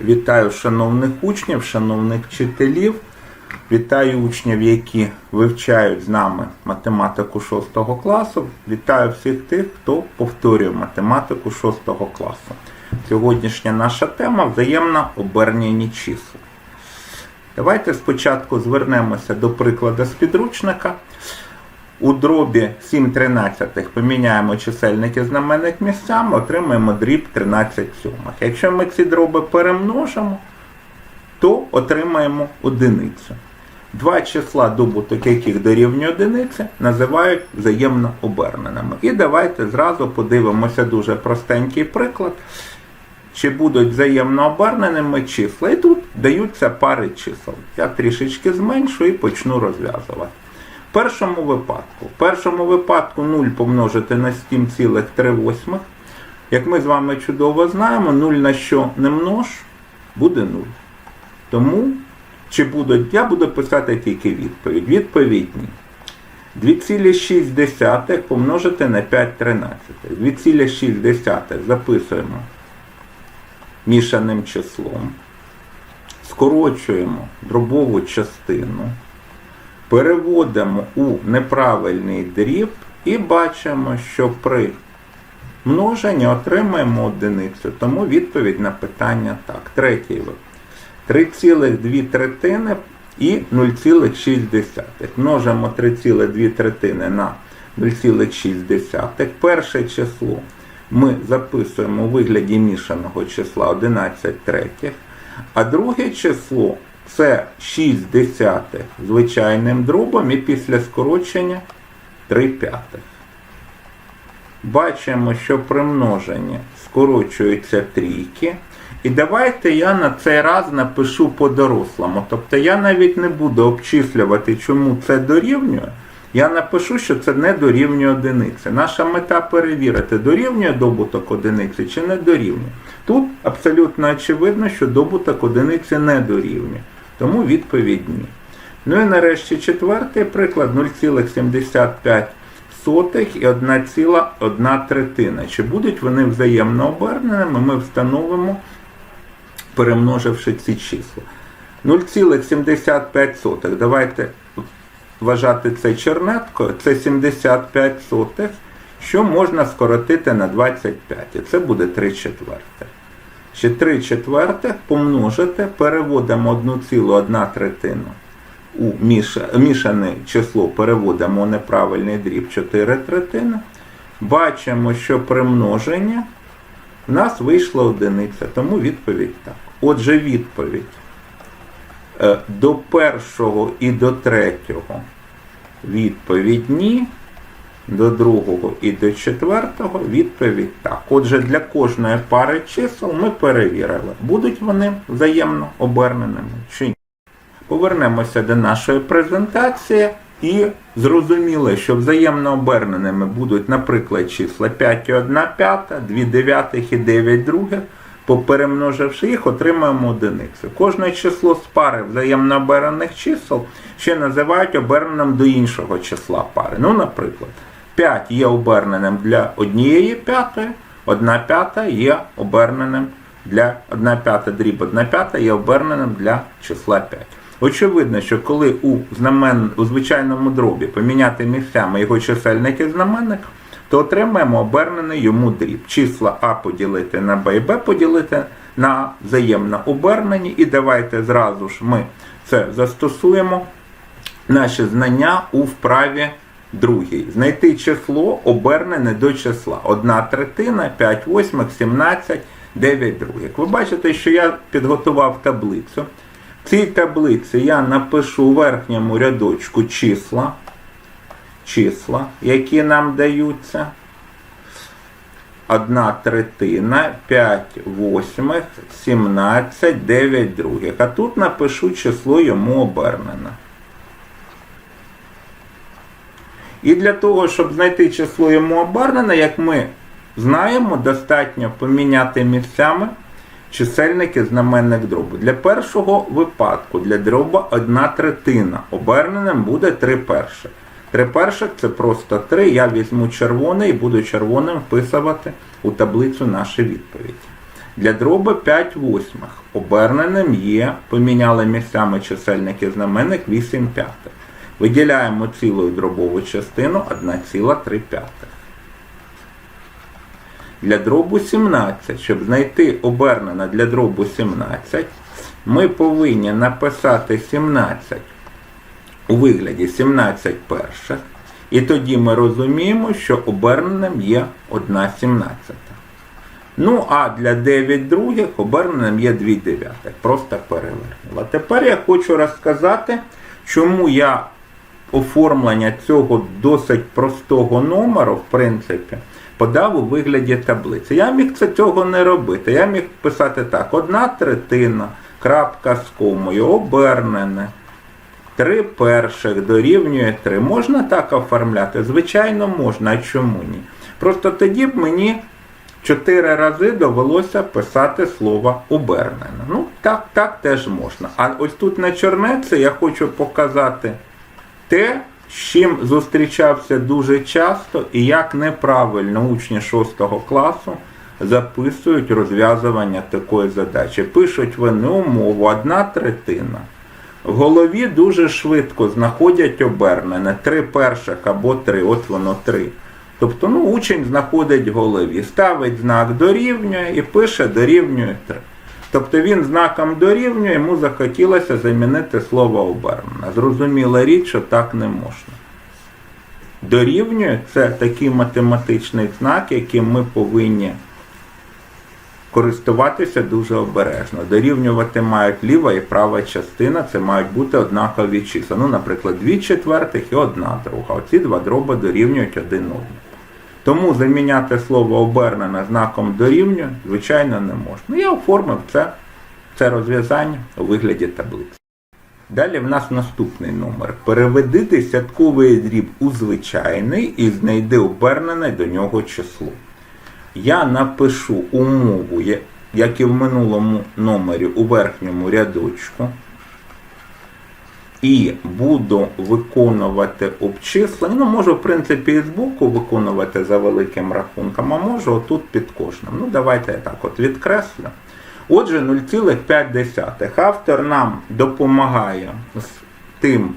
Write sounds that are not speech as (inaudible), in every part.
Вітаю шановних учнів, шановних вчителів. Вітаю учнів, які вивчають з нами математику 6 класу. Вітаю всіх тих, хто повторює математику 6 класу. Сьогоднішня наша тема взаємно обернені числа. Давайте спочатку звернемося до прикладу з підручника. У дробі 7 тринадцятих поміняємо чисельники знаменник місцями, отримаємо дріб 13 сьомих. Якщо ми ці дроби перемножимо, то отримаємо одиницю. Два числа, добуток яких дорівнює одиниці, називають взаємно оберненими. І давайте зразу подивимося дуже простенький приклад. Чи будуть взаємно оберненими числа. І тут даються пари чисел. Я трішечки зменшу і почну розв'язувати. В першому випадку, в першому випадку 0 помножити на 7,3. Як ми з вами чудово знаємо, 0 на що не множ, буде 0. Тому, чи будуть, я буду писати тільки відповідь. Відповідь ні. 2,6 помножити на 5 тринадцятих. 2,6 записуємо мішаним числом. Скорочуємо дробову частину переводимо у неправильний дріб і бачимо, що при множенні отримаємо одиницю. Тому відповідь на питання так. Третій випадок. 3,2 третини і 0,6. Множимо 3,2 третини на 0,6. Перше число ми записуємо у вигляді мішаного числа 11 третіх, а друге число це 6 десятих звичайним дробом і після скорочення 3 п'ятих. Бачимо, що при множенні скорочуються трійки. І давайте я на цей раз напишу по-дорослому. Тобто я навіть не буду обчислювати, чому це дорівнює. Я напишу, що це не дорівнює одиниці. Наша мета перевірити, дорівнює добуток одиниці чи не дорівнює. Тут абсолютно очевидно, що добуток одиниці не дорівнює. Тому відповідь ні. Ну і нарешті четвертий приклад 0,75 і 1,1 третина. Чи будуть вони взаємно оберненими, ми встановимо, перемноживши ці числа. 0,75. Давайте вважати це чернеткою, це 75 сотих, що можна скоротити на 25. І це буде 3 четвертих. Ще 3 четвертих помножити, переводимо 1,1 третину у мішане число, переводимо у неправильний дріб 4 третини. Бачимо, що при множенні в нас вийшла одиниця, тому відповідь так. Отже, відповідь е, до першого і до третього відповідь ні. До другого і до четвертого відповідь так. Отже, для кожної пари чисел ми перевірили, будуть вони взаємно оберненими чи ні. Повернемося до нашої презентації і зрозуміли, що взаємно оберненими будуть, наприклад, числа 5 і 1 п'ята, 2 дев'ятих і 9 других. Поперемноживши їх, отримаємо одиницю. Кожне число з пари взаємно обернених чисел ще називають оберненим до іншого числа пари. Ну, наприклад, 5 є оберненим для однієї п'ятої, 1 п'ята є оберненим для 1 п'ята дріб 1 п'ята є оберненим для числа 5. Очевидно, що коли у знамен, у звичайному дробі поміняти місцями його чисельник і знаменник, то отримаємо обернений йому дріб. Числа А поділити на Б і Б поділити на взаємно обернені. І давайте зразу ж ми це застосуємо наші знання у вправі другій. Знайти число обернене до числа. 1 третина, 5 восьмих, 17, 9 других. Ви бачите, що я підготував таблицю. В цій таблиці я напишу у верхньому рядочку числа, числа, які нам даються. 1 третина, 5 восьмих, 17, 9 других. А тут напишу число йому обернене. І для того, щоб знайти число йому обернене, як ми знаємо, достатньо поміняти місцями чисельники знаменник дробу. Для першого випадку, для дроба 1 третина. Оберненим буде 3 перших. 3 перших це просто 3. Я візьму червоний і буду червоним вписувати у таблицю наші відповіді. Для дроби 5 восьмих. Оберненим є, поміняли місцями чисельник і знаменник 8 п'ятих. Виділяємо цілу дробову частину 1,3. Для дробу 17, щоб знайти обернене для дробу 17, ми повинні написати 17 у вигляді 17 перших. І тоді ми розуміємо, що оберненим є 1 сімнадцята. Ну, а для 9 других оберненим є 2 дев'ятих. Просто перевернула. Тепер я хочу розказати, чому я оформлення цього досить простого номеру, в принципі, подав у вигляді таблиці. Я міг це цього не робити. Я міг писати так: одна третина, крапка з комою, обернене. Три перших дорівнює 3. Можна так оформляти? Звичайно, можна. А чому ні? Просто тоді б мені чотири рази довелося писати слово обернене. Ну, так, так теж можна. А ось тут на чорнеці я хочу показати те, з чим зустрічався дуже часто і як неправильно учні 6 класу записують розв'язування такої задачі. Пишуть вони умову одна третина. В голові дуже швидко знаходять обернене три перших або три, от воно три. Тобто ну, учень знаходить в голові, ставить знак дорівнює і пише дорівнює 3. Тобто він знаком дорівнює, йому захотілося замінити слово обернене. Зрозуміла річ, що так не можна. Дорівнює це такий математичний знак, яким ми повинні користуватися дуже обережно. Дорівнювати мають ліва і права частина, це мають бути однакові числа. Ну, наприклад, 2 четвертих і одна друга. Оці два дроби дорівнюють один одному. Тому заміняти слово обернене знаком дорівнює, звичайно, не можна. Ну, я оформив це, це розв'язання у вигляді таблиці. Далі в нас наступний номер. Переведи десятковий дріб у звичайний і знайди обернене до нього число. Я напишу умову, як і в минулому номері у верхньому рядочку. І буду виконувати обчислення. Ну, можу, в принципі, і збоку виконувати за великим рахунком, а можу отут під кожним. Ну, давайте я так от відкреслю. Отже, 0,5. Автор нам допомагає з тим,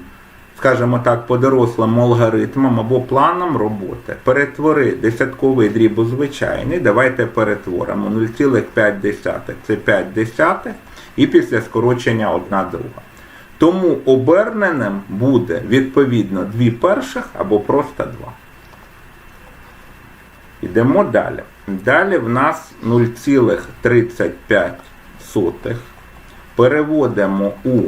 скажімо так, по-дорослим алгоритмам або планом роботи. Перетвори десятковий дріб у звичайний. Давайте перетворимо 0,5 це 5 десятих і після скорочення одна друга. Тому оберненим буде відповідно 2 перших або просто 2. Йдемо далі. Далі в нас 0,35 переводимо у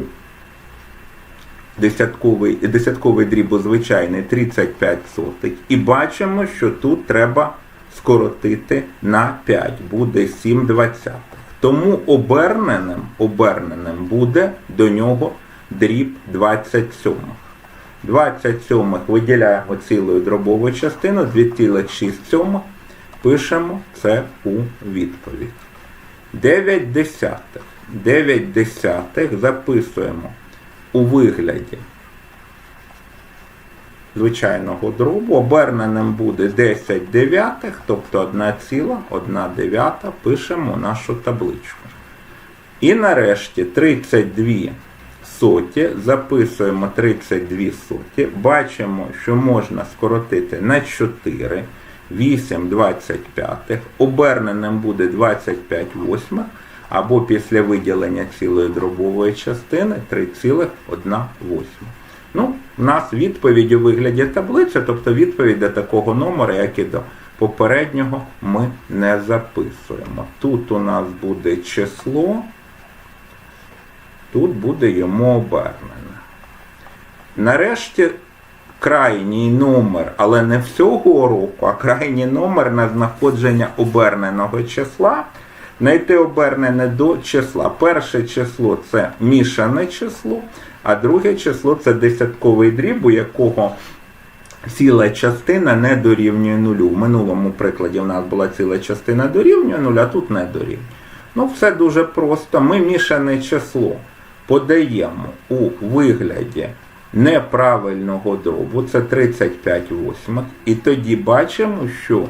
десятковий, десятковий дріб звичайний 35 сотих. І бачимо, що тут треба скоротити на 5. Буде 7 двадцятих. Тому оберненим, оберненим буде до нього дріб 27. 27 виділяємо цілою дробову частину, 2,6 пишемо це у відповідь. 9 десятих. 9 десятих записуємо у вигляді звичайного дробу. Оберненим буде 10 дев'ятих, тобто 1,1 дев'ята пишемо нашу табличку. І нарешті 32 соті, записуємо 32 соті, бачимо, що можна скоротити на 4, 8 25, оберненим буде 25 восьмих, або після виділення цілої дробової частини 3,1 восьма. Ну, в нас відповідь у вигляді таблиці, тобто відповідь до такого номера, як і до попереднього, ми не записуємо. Тут у нас буде число, тут буде йому обернене. Нарешті крайній номер, але не всього року, а крайній номер на знаходження оберненого числа. Знайти обернене до числа. Перше число це мішане число, а друге число це десятковий дріб, у якого ціла частина не дорівнює нулю. В минулому прикладі в нас була ціла частина дорівнює нулю, а тут не дорівнює. Ну, все дуже просто. Ми мішане число подаємо у вигляді неправильного дробу, це 35 восьмих, і тоді бачимо, що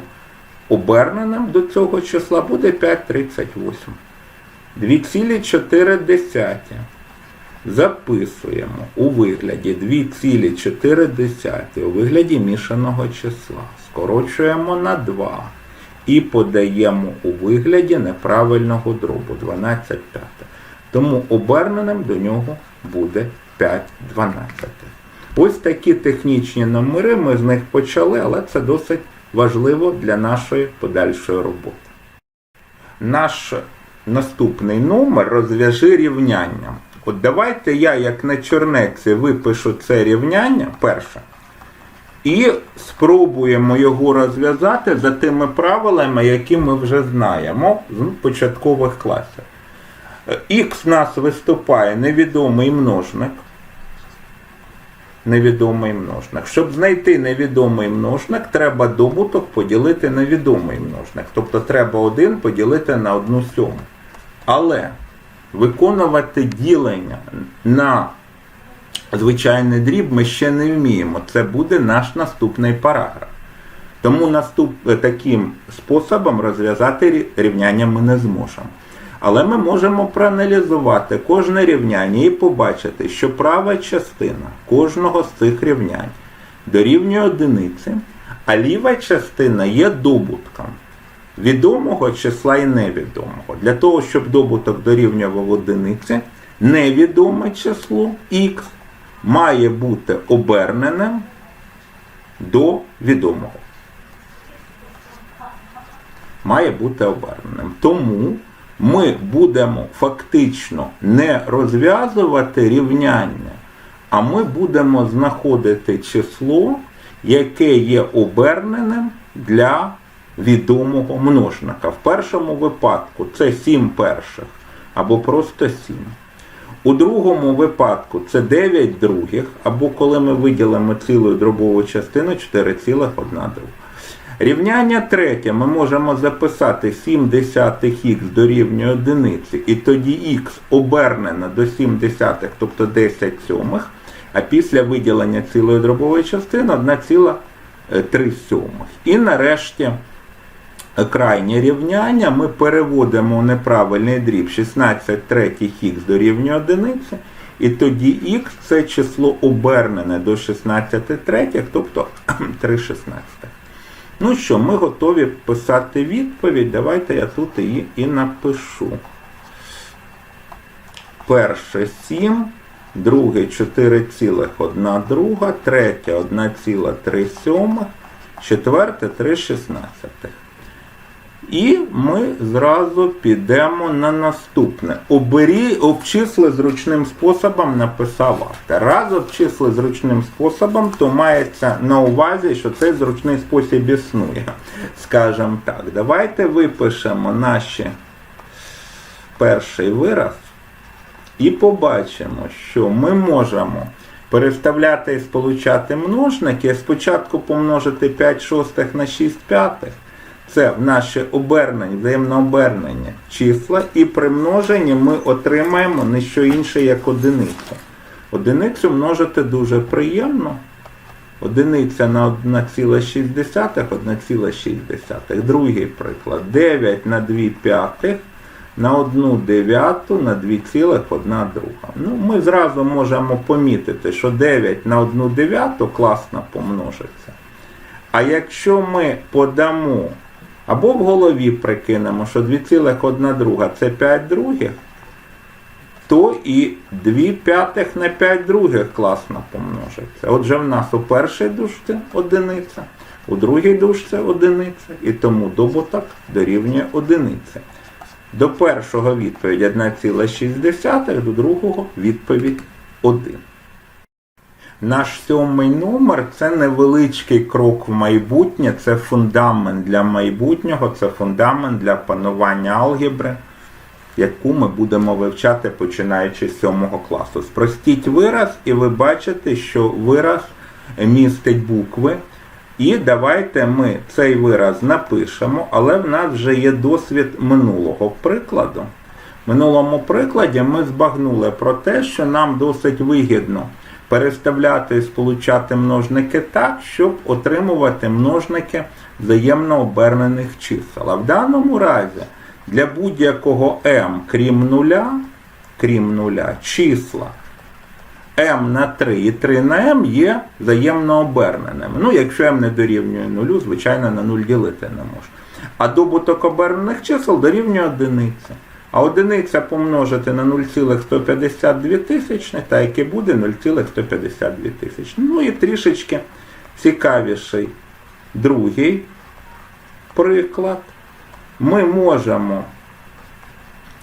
оберненим до цього числа буде 5,38. 2,4 записуємо у вигляді 2,4 у вигляді мішаного числа. Скорочуємо на 2 і подаємо у вигляді неправильного дробу 12 п'ятих. Тому оберненим до нього буде 5 12. Ось такі технічні номери, ми з них почали, але це досить важливо для нашої подальшої роботи. Наш наступний номер розв'яжи рівняння. От давайте я, як на чорнеці, випишу це рівняння перше. І спробуємо його розв'язати за тими правилами, які ми вже знаємо з початкових класів. Х в нас виступає невідомий множник. Невідомий множник. Щоб знайти невідомий множник, треба добуток поділити на відомий множник. Тобто треба 1 поділити на 1 сьому. Але виконувати ділення на звичайний дріб ми ще не вміємо. Це буде наш наступний параграф. Тому наступ... таким способом розв'язати рівняння ми не зможемо. Але ми можемо проаналізувати кожне рівняння і побачити, що права частина кожного з цих рівнянь дорівнює одиниці, а ліва частина є добутком відомого числа і невідомого. Для того, щоб добуток дорівнював одиниці, невідоме число х має бути оберненим до відомого. Має бути оберненим. Тому ми будемо фактично не розв'язувати рівняння, а ми будемо знаходити число, яке є оберненим для відомого множника. В першому випадку це 7 перших або просто 7. У другому випадку це 9 других, або коли ми виділимо цілу дробову частину 4,1 друга. Рівняння третє. Ми можемо записати 7 десятих х дорівнює одиниці, і тоді х обернено до 7 десятих, тобто 10 сьомих, а після виділення цілої дробової частини 1,3 сьомих. І нарешті крайнє рівняння. Ми переводимо у неправильний дріб. 16 третіх х дорівнює одиниці, і тоді х це число обернене до 16 третіх, тобто (clears throat) 3 шістнадцятих. Ну що, ми готові писати відповідь. Давайте я тут її і напишу. Перше 7, друге 4,1 друга, третє 1,3 сьомих, четверте 3 шістнадцятих. І ми зразу підемо на наступне. Обері, обчисли зручним способом написав автор. Раз обчисли зручним способом, то мається на увазі, що цей зручний спосіб існує. Скажемо так, давайте випишемо наш перший вираз і побачимо, що ми можемо переставляти і сполучати множники, спочатку помножити 5 шостих на 6 п'ятих. Це в наші обернення, взаємно обернення числа, і при множенні ми отримаємо не що інше, як одиницю. Одиницю множити дуже приємно. Одиниця на 1,6, 1,6. Другий приклад. 9 на 2 п'ятих на 1 дев'яту на 2,1 друга. Ну, ми зразу можемо помітити, що 9 на 1 дев'яту класно помножиться. А якщо ми подамо або в голові прикинемо, що 2,1 друга це 5 других, то і 2 п'ятих на 5 других класно помножиться. Отже, в нас у першій дужці одиниця, у другій дужці одиниця, і тому добуток дорівнює одиниці. До першого відповідь 1,6, до другого відповідь 1. Наш сьомий номер це невеличкий крок в майбутнє, це фундамент для майбутнього, це фундамент для панування алгебри, яку ми будемо вивчати починаючи з сьомого класу. Спростіть вираз, і ви бачите, що вираз містить букви. І давайте ми цей вираз напишемо, але в нас вже є досвід минулого прикладу. В минулому прикладі ми збагнули про те, що нам досить вигідно переставляти і сполучати множники так, щоб отримувати множники взаємно обернених чисел. А в даному разі для будь-якого m, крім нуля, крім нуля, числа m на 3 і 3 на m є взаємно оберненими. Ну, якщо m не дорівнює нулю, звичайно, на 0 ділити не можна. А добуток обернених чисел дорівнює одиниці. А одиниця помножити на 0,152 тисячних, та яке буде 0,152 тисячних. Ну і трішечки цікавіший другий приклад. Ми можемо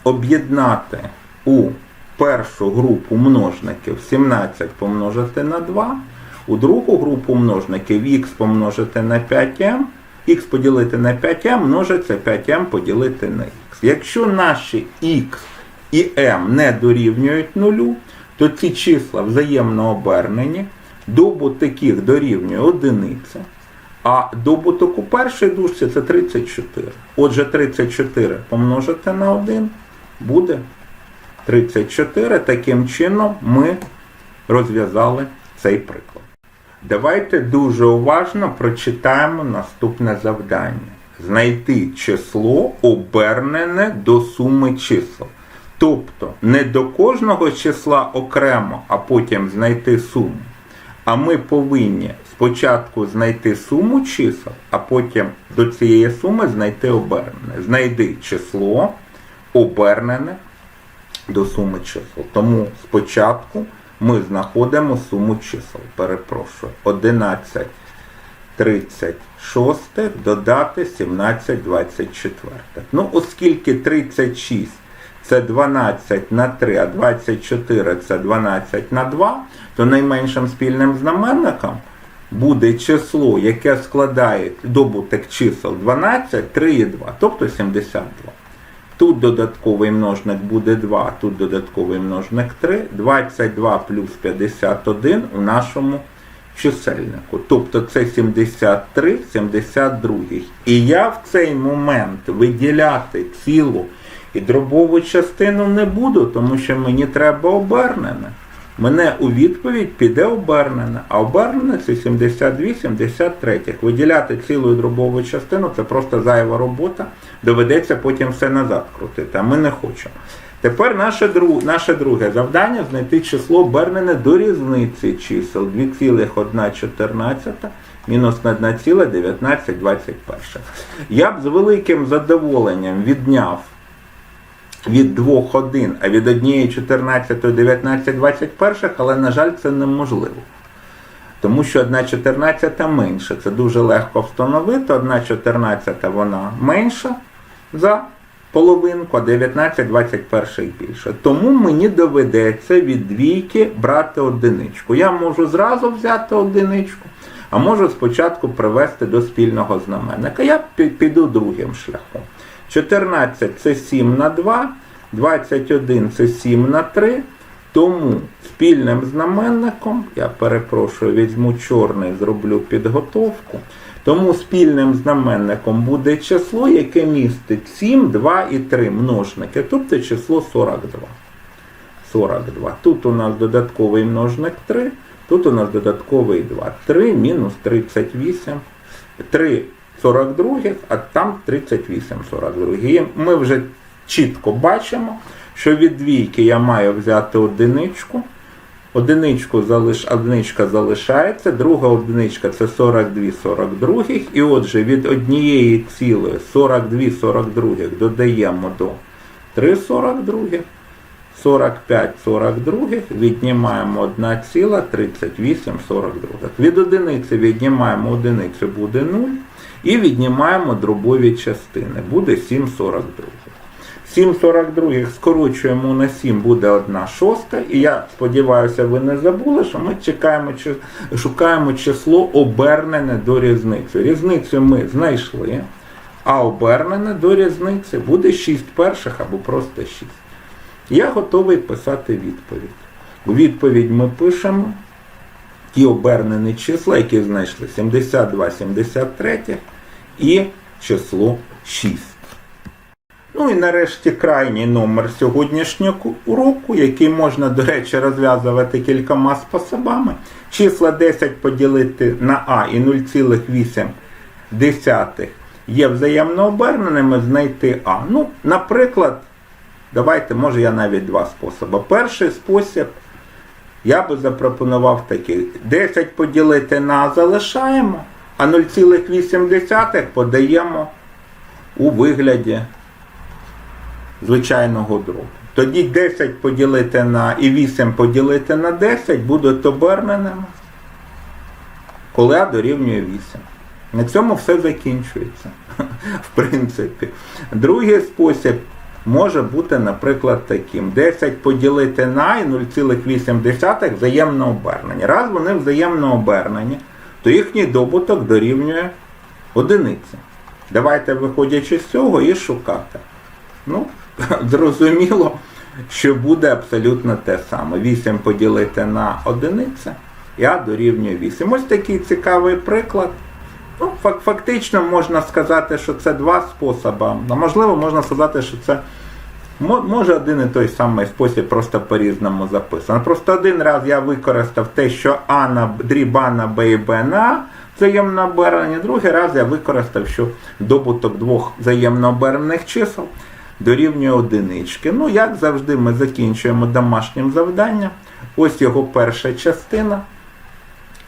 об'єднати у першу групу множників 17 помножити на 2, у другу групу множників х помножити на 5m, х поділити на 5m множиться 5m поділити на х. Якщо наші х і m не дорівнюють нулю, то ці числа взаємно обернені, добуток їх дорівнює одиниці. А добуток у першій дужці це 34. Отже, 34 помножити на 1 буде 34. Таким чином ми розв'язали цей приклад. Давайте дуже уважно прочитаємо наступне завдання. Знайти число обернене до суми чисел. Тобто не до кожного числа окремо, а потім знайти суму. А ми повинні спочатку знайти суму чисел, а потім до цієї суми знайти обернене. Знайди число обернене до суми чисел. Тому спочатку ми знаходимо суму чисел. Перепрошую. 11 36 додати 17 24. Ну, оскільки 36 це 12 на 3, а 24 це 12 на 2, то найменшим спільним знаменником буде число, яке складає добуток чисел 12, 3 і 2, тобто 72. Тут додатковий множник буде 2, тут додатковий множник 3, 22 плюс 51 у нашому чисельнику. Тобто це 73, 72. І я в цей момент виділяти цілу і дробову частину не буду, тому що мені треба обернене. Мене у відповідь піде обернене, а обернене це 72, 73. Виділяти цілу дробову частину це просто зайва робота, доведеться потім все назад крутити, а ми не хочемо. Тепер наше, друг, наше друге завдання знайти число обернене до різниці чисел 2,114 мінус на 1,1921. Я б з великим задоволенням відняв від 2 1, а від 1 14 19 21, але, на жаль, це неможливо. Тому що 1 14 менша. Це дуже легко встановити. 1 14 вона менша за половинку, а 19 21 більше. Тому мені доведеться від двійки брати одиничку. Я можу зразу взяти одиничку, а можу спочатку привести до спільного знаменника. Я піду другим шляхом. 14 це 7 на 2. 21 це 7 на 3, тому спільним знаменником, я перепрошую, візьму чорний, зроблю підготовку. Тому спільним знаменником буде число, яке містить 7, 2 і 3 множники, тобто число 42. 42. Тут у нас додатковий множник 3, тут у нас додатковий 2. 3 мінус 38. 3 42, а там 38 42. Ми вже чітко бачимо, що від двійки я маю взяти одиничку. Одиничку залиш, одиничка залишається, друга одиничка це 42 42. І отже, від однієї цілої 42 42 додаємо до 3 42. 45 42 віднімаємо 1,38 42. Від одиниці віднімаємо одиницю буде 0. І віднімаємо дробові частини. Буде 7 42. 7,42 скорочуємо на 7 буде 1 шоста. І я сподіваюся, ви не забули, що ми чекаємо, шукаємо число обернене до різниці. Різницю ми знайшли, а обернене до різниці буде 6 перших або просто 6. Я готовий писати відповідь. У відповідь ми пишемо ті обернені числа, які знайшли 72, 73 і число 6. Ну і нарешті крайній номер сьогоднішнього уроку, який можна, до речі, розв'язувати кількома способами. Числа 10 поділити на А і 0,8 є взаємно оберненими, знайти А. Ну, наприклад, давайте, може я навіть два способи. Перший спосіб я би запропонував такий. 10 поділити на А залишаємо, а 0,8 подаємо у вигляді звичайного дробу. Тоді 10 поділити на і 8 поділити на 10 будуть оберненими, коли А дорівнює 8. На цьому все закінчується. (laughs) В принципі. Другий спосіб може бути, наприклад, таким. 10 поділити на і 0,8 взаємно обернені. Раз вони взаємно обернені, то їхній добуток дорівнює одиниці. Давайте, виходячи з цього, і шукати. Ну, (laughs) зрозуміло, що буде абсолютно те саме. 8 поділити на одиницю, і А дорівнює 8. Ось такий цікавий приклад. Ну, фактично можна сказати, що це два способи. А можливо, можна сказати, що це може один і той самий спосіб, просто по-різному записано. Просто один раз я використав те, що А на Б- дріб А на Б і Б на взаємно обернені. Другий раз я використав, що добуток двох взаємно обернених чисел дорівнює одинички. Ну, як завжди, ми закінчуємо домашнім завданням. Ось його перша частина.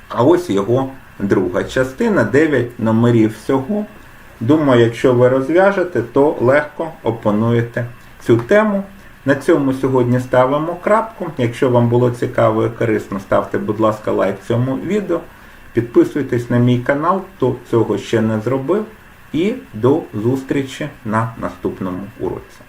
А ось його друга частина, 9 номерів всього. Думаю, якщо ви розв'яжете, то легко опануєте цю тему. На цьому сьогодні ставимо крапку. Якщо вам було цікаво і корисно, ставте, будь ласка, лайк цьому відео. Підписуйтесь на мій канал, хто цього ще не зробив. І до зустрічі на наступному уроці.